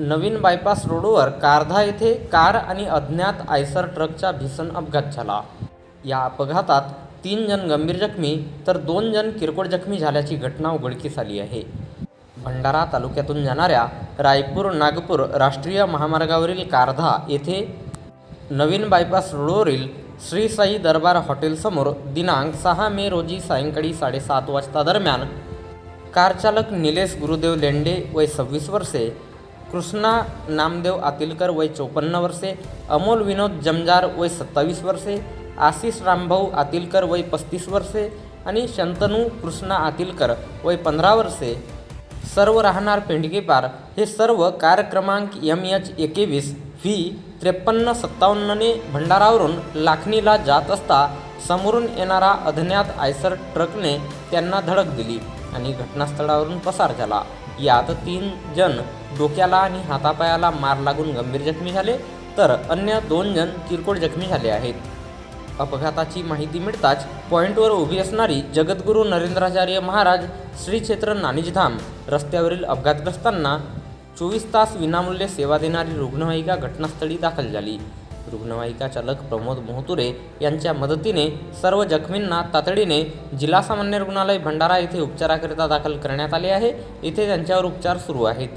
नवीन bypass रोडवर कारधा येथे car आणि अज्ञात आयसर ट्रकचा भीषण अपघात झाला. या अपघातात तीन जण गंभीर जखमी तर दोन जण किरकोळ जखमी झाल्याची घटना उघडकीस आली आहे. भंडारा तालुक्यातून जाणाऱ्या रायपूर नागपूर राष्ट्रीय महामार्गावरील कारधा येथे नवीन बायपास रोडवरील श्री साई दरबार हॉटेलसमोर दिनांक सहा मे रोजी सायंकाळी साडेसात वाजता दरम्यान कारचालक निलेश गुरुदेव लेंडे वय सव्वीस वर्षे कृष्णा नामदेव आतिलकर वय चोपन्न वर्षे अमोल विनोद जमजार वय सत्तावीस वर्षे आशिष रामभाऊ आतिलकर वय पस्तीस वर्षे आणि शंतनू कृष्णा आतिलकर वय पंधरा वर्षे. सर्व राहणार पेंडगेपार हे सर्व कार क्रमांक एम एच एकवीस व्ही त्रेपन्न सत्तावन्नने भंडारावरून लाखणीला जात असता समोरून येणारा अज्ञात आयसर ट्रकने त्यांना धडक दिली आणि घटनास्थळावरून पसार झाला. यात तीन जण डोक्याला आणि हातापायाला मार लागून गंभीर जखमी झाले तर अन्य दोन जण किरकोळ जखमी झाले आहेत. अपघाताची माहिती मिळताच पॉईंटवर उभी असणारी जगद्गुरू नरेंद्राचार्य महाराज श्री क्षेत्र नानिजधाम रस्त्यावरील अपघातग्रस्तांना चोवीस तास विनामूल्य सेवा देणारी रुग्णवाहिका घटनास्थळी दाखल झाली. रुग्णवाहिका चालक प्रमोद मोहतुरे यांच्या मदतीने सर्व जखमींना तातडीने जिल्हा सामान्य रुग्णालय भंडारा येथे उपचाराकरिता दाखल करण्यात आले आहे. येथे त्यांच्यावर उपचार सुरू आहेत.